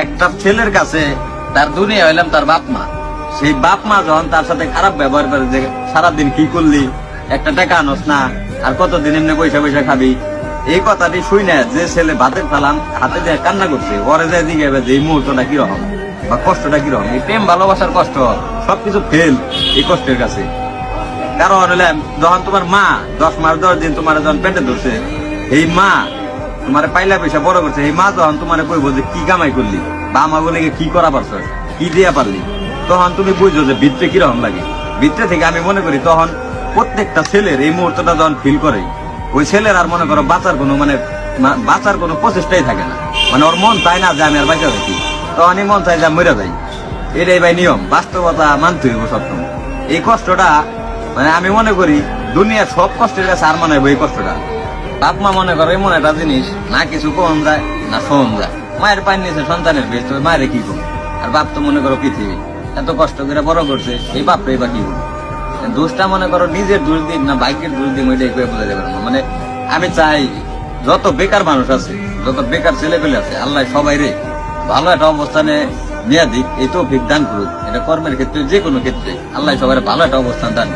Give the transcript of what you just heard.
একটা ছেলের কাছে তার দুনিয়া হইলাম তার বাপ মা। সেই বাপ মা যখন তার সাথে খারাপ ব্যবহার করে যে সারাদিন কি করলি, একটা টাকা আনস না, আর কতদিন এমনি পয়সা পয়সা খাবি, এই কথাটি শুই না যে ছেলে ভাতের ফালাম, হাতে দিয়ে কান্না করছে। ওরে যায় দিকে যে মুহূর্তটা কীরকম, বা কষ্টটা কীরকম, এই প্রেম, ভালোবাসার কষ্ট, সবকিছু ফেল এই কষ্টের কাছে। কারণ হলে, যখন তোমার মা দশ মাস, দশ দিন তোমার যখন পেটে ধরছে, এই মা তোমার পাইলা পয়সা বড় করছে, এই মা যখন তোমার কইব যে কি কামাই করলি, বা আমা বলে কি করা পারছ, কি দিয়া পারলি, তখন তুমি বুঝছ যে ভিতরে কীরকম লাগে। ভিতরে থেকে আমি মনে করি তখন প্রত্যেকটা ছেলের এই মুহূর্তটা যখন ফিল করে, ওই ছেলের আর মনে করো বাঁচার কোনো মানে বাঁচার কোনো প্রচেষ্টাই থাকে না। মানে ওর মন চায় না যে আমি আর বাইচা থাকি তখনই মন চায় যে মরে যাই। এটাই ভাই নিয়ম, বাস্তবতা মানতে হইব সবসময়। এই কষ্টটা মানে আমি মনে করি দুনিয়ার সব কষ্টের কাছে আর মনে হয় এই কষ্টটা। বাপ মা মনে করো, এমন একটা জিনিস, না কিছু কম যায়, না শোন যায়। মায়ের পানি নিয়েছে সন্তানের বেশ তো মায়ের কি করব? আর বাপ তো মনে করো পৃথিবী, এত কষ্ট করে বড় করছে, এই বাপরে বা কি দোষটা মনে করো নিজের দোষ দিন না বাইকের দোষ দিন ওইটাই করে বোঝা যাবে মানে আমি চাই, যত বেকার মানুষ আছে, যত বেকার ছেলে পেলে আছে, আল্লাহ সবাই রে, ভালো একটা অবস্থানে নিয়ে দিক, এই তো দান করুক। এটা কর্মের ক্ষেত্রে, যে কোনো ক্ষেত্রে, আল্লাহ সবাই ভালো একটা অবস্থান দান।